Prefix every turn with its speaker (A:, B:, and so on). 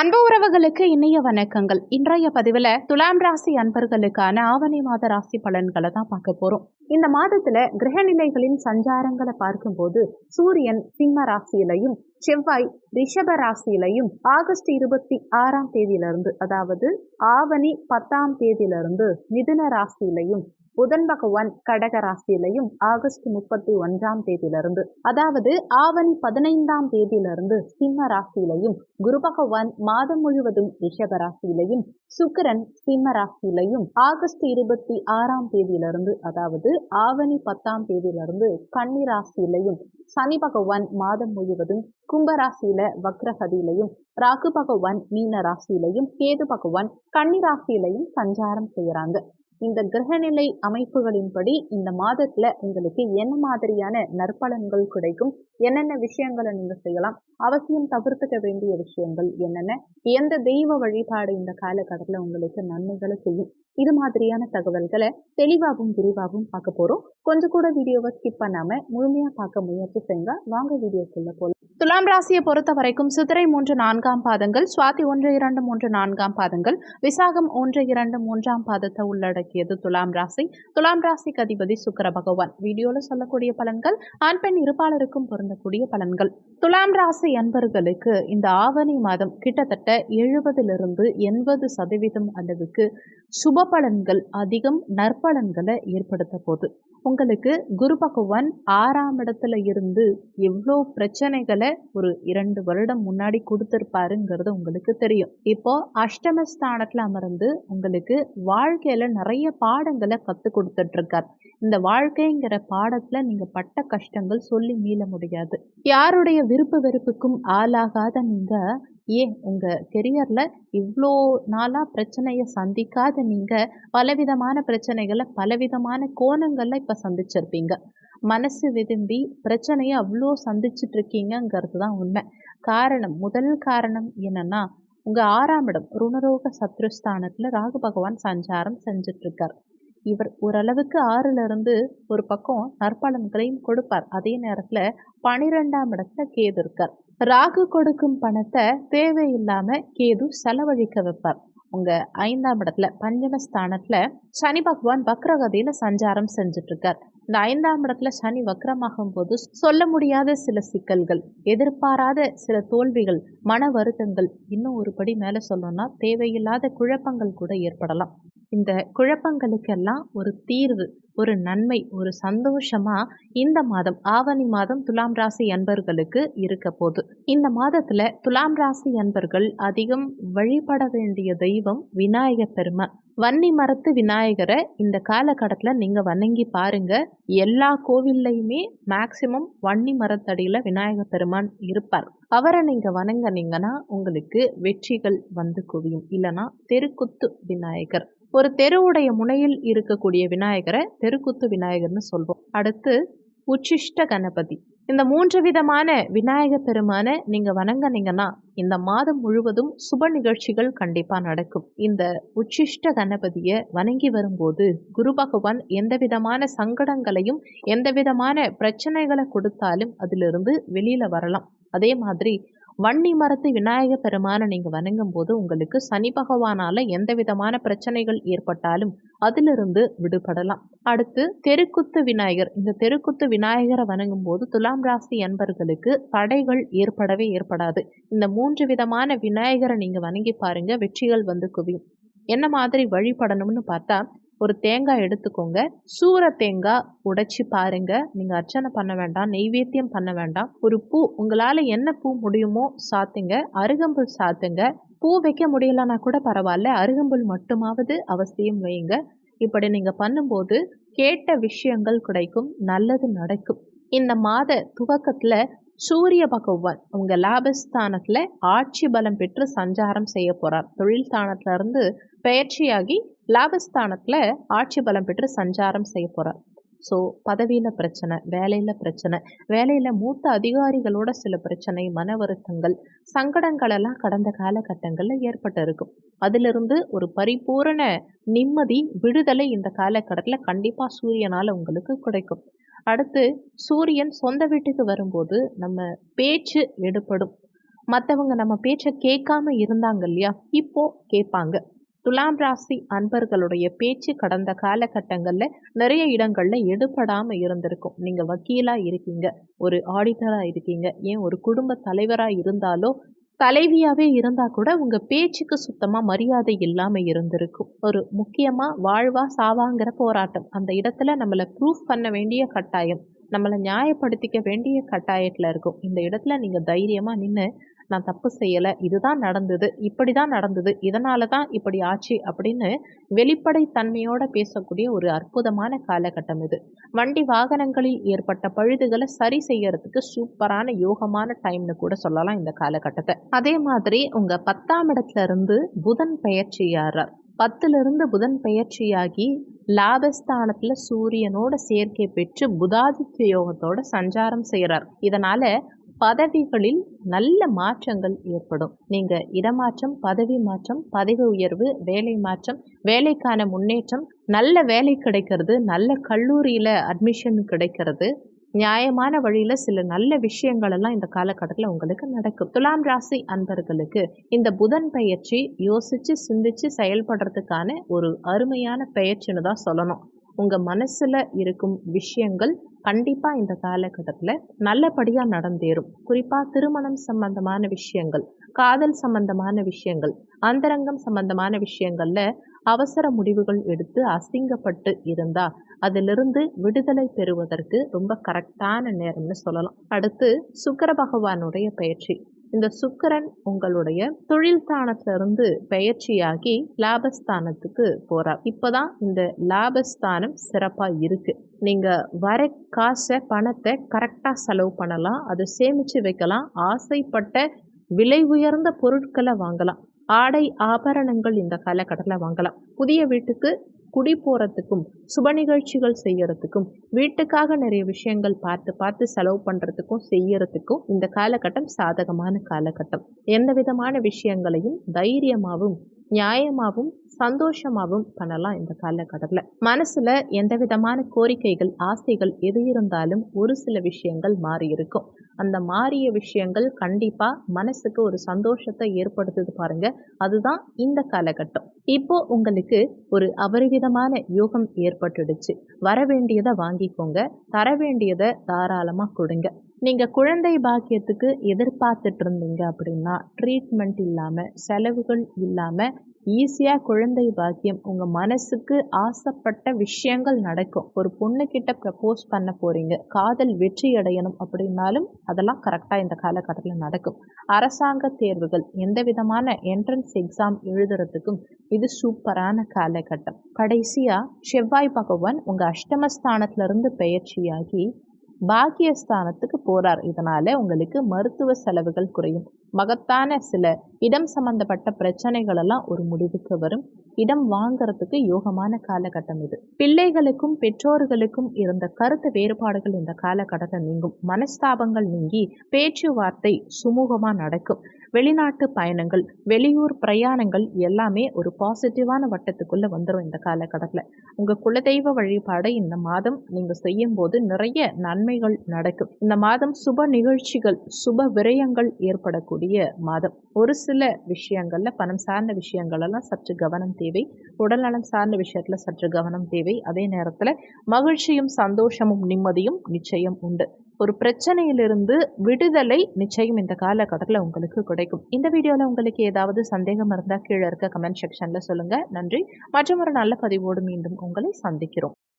A: அன்பு உறவுகளுக்கு இனிய வணக்கங்கள். இன்றைய பதிவில் துலாம் ராசி அன்பர்களுக்கான ஆவணி மாத ராசி பலன்களை தான் பார்க்க போகிறோம் இந்த மாதத்துல கிரகநிலைகளின் சஞ்சாரங்களை பார்க்கும்போது சூரியன் சிம்ம ராசியிலையும் செவ்வாய் ரிஷப ராசியிலையும் ஆகஸ்ட் இருபத்தி ஆறாம் தேதியிலிருந்து அதாவது ஆவணி பத்தாம் தேதியிலிருந்து மிதுன ராசியிலையும் புதன் பகவான் கடக ராசியிலையும் ஆகஸ்ட் முப்பத்தி ஒன்றாம் தேதியிலிருந்து அதாவது ஆவணி பதினைந்தாம் தேதியிலிருந்து சிம்ம ராசியிலையும் குரு பகவான் மாதம் முழுவதும் ரிஷப ராசியிலையும் சுக்கிரன் சிம்ம ராசியிலையும் ஆகஸ்ட் இருபத்தி ஆறாம் தேதியிலிருந்து அதாவது ஆவணி பத்தாம் தேதியிலிருந்து கன்னி ராசியிலையும் சனி பகவான் மாதம் முழுவதும் கும்பராசியில வக்ரகதியிலையும் ராகு பகவான் மீன ராசியிலையும் கேது பகவான் கன்னி ராசியிலையும் சஞ்சாரம் செய்யறாங்க. இந்த கிரகநிலை அமைப்புகளின்படி இந்த மாதத்துல உங்களுக்கு என்ன மாதிரியான நற்பலன்கள் கிடைக்கும் என்னென்ன விஷயங்களை நீங்க செய்யலாம் அவசியம் தவிர்த்துக்க வேண்டிய விஷயங்கள் என்னென்ன எந்த தெய்வ வழிபாடு இந்த காலகட்டத்தில் உங்களுக்கு நன்மைகளை செய்யும் இது மாதிரியான தகவல்களை தெளிவாகவும் விரிவாகவும் பார்க்க போறோம். கொஞ்சம் கூட வீடியோவை ஸ்கிப் பண்ணாம முழுமையா பார்க்க முயற்சி செய்யுங்க. வாங்க வீடியோக்குள்ள போலாம். துலாம் ராசியை பொறுத்த வரைக்கும் சித்திரை மூன்று நான்காம் பாதங்கள் சுவாதி ஒன்று இரண்டு மூன்று நான்காம் பாதங்கள் விசாகம் ஒன்று இரண்டு மூன்றாம் பாதத்தை உள்ளடக்கியது துலாம் ராசி. துலாம் ராசிக்கு அதிபதி சுக்கர பகவான். வீடியோல சொல்லக்கூடிய பலன்கள் ஆண் பெண் இருப்பாளருக்கும் பொருந்தக்கூடிய பலன்கள். துலாம் ராசி அன்பர்களுக்கு இந்த ஆவணி மாதம் கிட்டத்தட்ட எழுபதிலிருந்து எண்பது சதவீதம் அளவுக்கு சுப பலன்கள் அதிகம் நற்பலன்களை ஏற்படுத்த போகுது. உங்களுக்கு குரு பகவான் ஆறாம் இடத்துல இருந்து எவ்வளோ பிரச்சனைகளை ஒரு இரண்டு வருடம் முன்னாடி கொடுத்துருப்பாருங்கிறது உங்களுக்கு தெரியும். இப்போ அஷ்டமஸ்தானத்தில் அமர்ந்து உங்களுக்கு வாழ்க்கையில நிறைய பாடங்களை கற்றுக் கொடுத்துட்ருக்கார். இந்த வாழ்க்கைங்கிற பாடத்துல நீங்க பட்ட கஷ்டங்கள் சொல்லி மீள முடியாது. யாருடைய விருப்ப வெறுப்புக்கும் ஆளாகாத நீங்க ஏன் உங்கள் கெரியரில் இவ்வளோ நாளாக பிரச்சனையை சந்திக்காத நீங்கள் பலவிதமான பிரச்சனைகளை பலவிதமான கோணங்களில் இப்போ சந்திச்சிருப்பீங்க. மனசு விரும்பி பிரச்சனையை அவ்வளோ சந்திச்சிட்ருக்கீங்கங்கிறது தான் உண்மை. காரணம் முதல் காரணம் என்னன்னா உங்கள் ஆறாம் இடம் ருணரோக சத்ருஸ்தானத்தில் ராகு பகவான் சஞ்சாரம் செஞ்சிட்ருக்கார். இவர் ஓரளவுக்கு ஆறிலிருந்து ஒரு பக்கம் நற்பலன்களையும் கொடுப்பார். அதே நேரத்தில் பனிரெண்டாம் இடத்துல கேது இருக்கார். ராகு கொடுக்கும் பணத்தை தேவையில்லாம கேது செலவழிக்க வைப்பார். உங்க ஐந்தாம் இடத்துல பஞ்சமஸ்தானத்துல சனி பகவான் வக்ரகதியில சஞ்சாரம் செஞ்சுட்டு இருக்கார் இந்த ஐந்தாம் இடத்துல சனி வக்ரமாகும் போது சொல்ல முடியாத சில சிக்கல்கள் எதிர்பாராத சில தோல்விகள் மன வருத்தங்கள் இன்னும் ஒரு படி மேல சொல்லணும்னா தேவையில்லாத குழப்பங்கள் கூட ஏற்படலாம். இந்த குழப்பங்களுக்கெல்லாம் ஒரு தீர்வு ஒரு நன்மை ஒரு சந்தோஷமா இந்த மாதம் ஆவணி மாதம் துலாம் ராசி அன்பர்களுக்கு இருக்க போது இந்த மாதத்துல துலாம் ராசி அன்பர்கள் அதிகம் வழிபட வேண்டிய தெய்வம் விநாயகர் பெருமான் வன்னி மரத்து விநாயகரை இந்த காலகட்டத்தில் நீங்கள் வணங்கி பாருங்க. எல்லா கோவில்லையுமே மேக்சிமம் வன்னி மரத்தடியில் விநாயகர் பெருமான் இருப்பார். அவரை நீங்கள் வணங்கினீங்கன்னா உங்களுக்கு வெற்றிகள் வந்து குவியும். இல்லைன்னா தெருக்குத்து விநாயகர். ஒரு தெருவுடைய முனையில் இருக்கக்கூடிய விநாயகரை தெருக்குத்து விநாயகர்னு சொல்வோம். அடுத்து உச்சிஷ்ட கணபதி. இந்த மூன்று விதமான விநாயக பெருமானை நீங்க வணங்கினீங்கன்னா இந்த மாதம் முழுவதும் சுப நிகழ்ச்சிகள் கண்டிப்பா நடக்கும். இந்த உச்சிஷ்ட கணபதியை வணங்கி வரும்போது குரு பகவான் எந்த விதமான சங்கடங்களையும் எந்த விதமான பிரச்சனைகளை கொடுத்தாலும் அதிலிருந்து வெளியில வரலாம். அதே மாதிரி வன்னி மரத்து விநாயக பெருமானை நீங்கள் வணங்கும் போது உங்களுக்கு சனி பகவானால் எந்த விதமான பிரச்சனைகள் ஏற்பட்டாலும் அதிலிருந்து விடுபடலாம். அடுத்து தெருக்குத்து விநாயகர். இந்த தெருக்குத்து விநாயகரை வணங்கும் போது துலாம் ராசி அன்பர்களுக்கு தடைகள் ஏற்படவே ஏற்படாது. இந்த மூன்று விதமான விநாயகரை நீங்கள் வணங்கி பாருங்க வெற்றிகள் வந்து குவியும். என்ன மாதிரி வழிபடணும்னு பார்த்தா ஒரு தேங்காய் எடுத்துக்கோங்க. சூற தேங்காய் உடைச்சி பாருங்க. நீங்க அர்ச்சனை பண்ண வேண்டாம் நெய்வேத்தியம் பண்ண வேண்டாம். ஒரு பூ உங்களால என்ன பூ முடியுமோ சாத்துங்க. அருகம்புல் சாத்துங்க. பூ வைக்க முடியலன்னா கூட பரவாயில்ல. அருகம்புல் மட்டுமாவது அவசியம் வையுங்க இப்படி நீங்க பண்ணும்போது கேட்ட விஷயங்கள் கிடைக்கும் நல்லது நடக்கும். இந்த மாத துவக்கத்துல சூரிய பகவான் உங்க லாபஸ்தானத்துல ஆட்சி பலம் பெற்று சஞ்சாரம் செய்ய போறார். தொழில் ஸ்தானத்துல இருந்து பெயர்ச்சியாகி லாபஸ்தானத்தில் ஆட்சி பலம் பெற்று சஞ்சாரம் செய்ய போகிறார் ஸோ பதவியில் பிரச்சனை வேலையில் பிரச்சனை வேலையில் மூத்த அதிகாரிகளோட சில பிரச்சனை மன வருத்தங்கள் சங்கடங்களெல்லாம் கடந்த காலகட்டங்களில் ஏற்பட்டு இருக்கும் அதிலிருந்து ஒரு பரிபூரண நிம்மதி விடுதலை இந்த காலகட்டத்தில் கண்டிப்பாக சூரியனால் உங்களுக்கு கிடைக்கும். அடுத்து சூரியன் சொந்த வீட்டுக்கு வரும்போது நம்ம பேச்சு எடுப்படும் மற்றவங்க நம்ம பேச்சை கேட்காம இருந்தாங்க இல்லையா? இப்போ கேட்பாங்க. துலாம் ராசி அன்பர்களுடைய பேச்சு கடந்த காலகட்டங்களில் நிறைய இடங்களில் எடுபடாமல் இருந்திருக்கும். நீங்கள் வக்கீலாக இருக்கீங்க ஒரு ஆடிட்டராக இருக்கீங்க ஏன் ஒரு குடும்ப தலைவராக இருந்தாலோ தலைவியாகவே இருந்தால் கூட உங்கள் பேச்சுக்கு சுத்தமாக மரியாதை இல்லாமல் இருந்திருக்கும். ஒரு முக்கியமாக வாழ்வா சாவாங்கிற போராட்டம். அந்த இடத்துல நம்மளை ப்ரூஃப் பண்ண வேண்டிய கட்டாயம் நம்மளை நியாயப்படுத்திக்க வேண்டிய கட்டாயத்தில் இருக்கும். இந்த இடத்துல நீங்கள் தைரியமாக நின்று நான் தப்பு செய்யலை இதுதான் நடந்தது இப்படி தான் நடந்தது இதனால தான் இப்படி ஆச்சு அப்படின்னு வெளிப்படை தன்மையோட பேசக்கூடிய ஒரு அற்புதமான காலகட்டம் இது. வண்டி வாகனங்களில் ஏற்பட்ட பழுதுகளை சரி செய்யறதுக்கு சூப்பரான யோகமான டைம்னு கூட சொல்லலாம் இந்த காலகட்டத்தை. அதே மாதிரி உங்கள் பத்தாம் இடத்துல இருந்து புதன் பெயர்ச்சியாடுறார் பத்திலிருந்து புதன் பெயர்ச்சியாகி லாபஸ்தானத்தில் சூரியனோட சேர்க்கை பெற்று புதாதித்ய யோகத்தோட சஞ்சாரம் செய்கிறார் இதனால் பதவிகளில் நல்ல மாற்றங்கள் ஏற்படும். நீங்கள் இடமாற்றம் பதவி மாற்றம் பதவி உயர்வு வேலை மாற்றம் வேலைக்கான முன்னேற்றம் நல்ல வேலை கிடைக்கிறது நல்ல கல்லூரியில் அட்மிஷன் கிடைக்கிறது. நியாயமான வழியில் சில நல்ல விஷயங்கள் எல்லாம் இந்த காலகட்டத்தில் உங்களுக்கு நடக்கும். துலாம் ராசி அன்பர்களுக்கு இந்த புதன் பயிற்சி யோசித்து சிந்திச்சு செயல்படுறதுக்கான ஒரு அருமையான பயிற்சின்னு தான் சொல்லணும். உங்கள் மனசில் இருக்கும் விஷயங்கள் கண்டிப்பாக இந்த காலகட்டத்தில் நல்லபடியாக நடந்தேறும். குறிப்பாக திருமணம் சம்பந்தமான விஷயங்கள் காதல் சம்பந்தமான விஷயங்கள் அந்தரங்கம் சம்பந்தமான விஷயங்களில் அவசர முடிவுகள் எடுத்து அசிங்கப்பட்டு இருந்தால் அதிலிருந்து விடுதலை பெறுவதற்கு ரொம்ப கரெக்டான நேரம்னு சொல்லலாம். அடுத்து சுக்கர பகவானுடைய பயிற்சி. இந்த சுக்கரன் உங்களுடைய தொழில் ஸ்தானத்திலிருந்து பயிற்சியாகி லாபஸ்தானத்துக்கு போறார். இப்போதான் இந்த லாபஸ்தானம் சிறப்பாக இருக்கு. நீங்கள் வர காசை பணத்தை கரெக்டாக செலவு பண்ணலாம். அதை சேமித்து வைக்கலாம். ஆசைப்பட்ட விலை உயர்ந்த பொருட்களை வாங்கலாம். ஆடை ஆபரணங்கள் இந்த காலகட்டத்தில் வாங்கலாம். புதிய வீட்டுக்கு குடி போகிறதுக்கும் சுப நிகழ்ச்சிகள் செய்யறதுக்கும் வீட்டுக்காக நிறைய விஷயங்கள் பார்த்து பார்த்து செலவு பண்ணுறதுக்கும் செய்யறதுக்கும் இந்த காலகட்டம் சாதகமான காலகட்டம். எந்த விதமான விஷயங்களையும் தைரியமாகவும் நியாயமாகவும் சந்தோஷமாகவும் பண்ணலாம் இந்த காலகட்டத்தில். மனசில் எந்த விதமான கோரிக்கைகள் ஆசைகள் எது இருந்தாலும் ஒரு சில விஷயங்கள் மாறி இருக்கும். அந்த மாறிய விஷயங்கள் கண்டிப்பாக மனசுக்கு ஒரு சந்தோஷத்தை ஏற்படுத்துது பாருங்க. அதுதான் இந்த காலகட்டம். இப்போ உங்களுக்கு ஒரு அபரிவிதமான யோகம் ஏற்பட்டுடுச்சு. வர வேண்டியதை வாங்கிக்கோங்க. தர வேண்டியதை தாராளமாக கொடுங்க. நீங்கள் குழந்தை பாக்கியத்துக்கு எதிர்பார்த்துட்டு இருந்தீங்க அப்படின்னா ட்ரீட்மெண்ட் இல்லாமல் செலவுகள் இல்லாமல் ஈஸியாக குழந்தை பாக்கியம் உங்கள் மனசுக்கு ஆசைப்பட்ட விஷயங்கள் நடக்கும். ஒரு பொண்ணுக்கிட்ட ப்ரப்போஸ் பண்ண போகிறீங்க காதல் வெற்றி அடையணும் அப்படின்னாலும் அதெல்லாம் கரெக்டாக இந்த காலகட்டத்தில் நடக்கும். அரசாங்க தேர்வுகள் எந்த விதமான என்ட்ரன்ஸ் எக்ஸாம் எழுதுறதுக்கும் இது சூப்பரான காலகட்டம். கடைசியாக செவ்வாய் பகவான் உங்கள் அஷ்டமஸ்தானத்திலிருந்து பயிற்சியாகி பாக்கியஸ்தானத்துக்கு போறார். இதனால் உங்களுக்கு மருத்துவ செலவுகள் குறையும். மகத்தான சில இடம் சம்பந்தப்பட்ட பிரச்சனைகள் எல்லாம் ஒரு முடிவுக்கு வரும். இடம் வாங்கறதுக்கு யோகமான காலகட்டம் இது. பிள்ளைகளுக்கும் பெற்றோர்களுக்கும் இருந்த கருத்து வேறுபாடுகள் இந்த காலகட்டத்தை நீங்கும். மனஸ்தாபங்கள் நீங்கி பேச்சுவார்த்தை சுமூகமாக நடக்கும். வெளிநாட்டு பயணங்கள் வெளியூர் பிரயாணங்கள் எல்லாமே ஒரு பாசிட்டிவான வட்டத்துக்குள்ளே வந்துடும் இந்த காலகட்டத்தில். உங்கள் குலதெய்வ வழிபாடை இந்த மாதம் நீங்கள் செய்யும் போது நிறைய நன்மைகள் நடக்கும். இந்த மாதம் சுப நிகழ்ச்சிகள் சுப விரயங்கள் ஏற்படக்கூடிய மாதம். ஒரு சில விஷயங்களில் பணம் சார்ந்த விஷயங்கள் எல்லாம் சற்று கவனம் தேவை. உடல்நலம் சார்ந்த விஷயத்தில் சற்று கவனம் தேவை. அதே நேரத்தில் மகிழ்ச்சியும் சந்தோஷமும் நிம்மதியும் நிச்சயம் உண்டு. ஒரு பிரச்சனையிலிருந்து விடுதலை நிச்சயம் இந்த காலகட்டத்தில் உங்களுக்கு கிடைக்கும். இந்த வீடியோவில் உங்களுக்கு ஏதாவது சந்தேகம் இருந்தால் கீழே இருக்க கமெண்ட் செக்ஷனில் சொல்லுங்கள் நன்றி. மற்றும் ஒரு நல்ல பதிவோடு மீண்டும் உங்களை சந்திக்கிறோம்.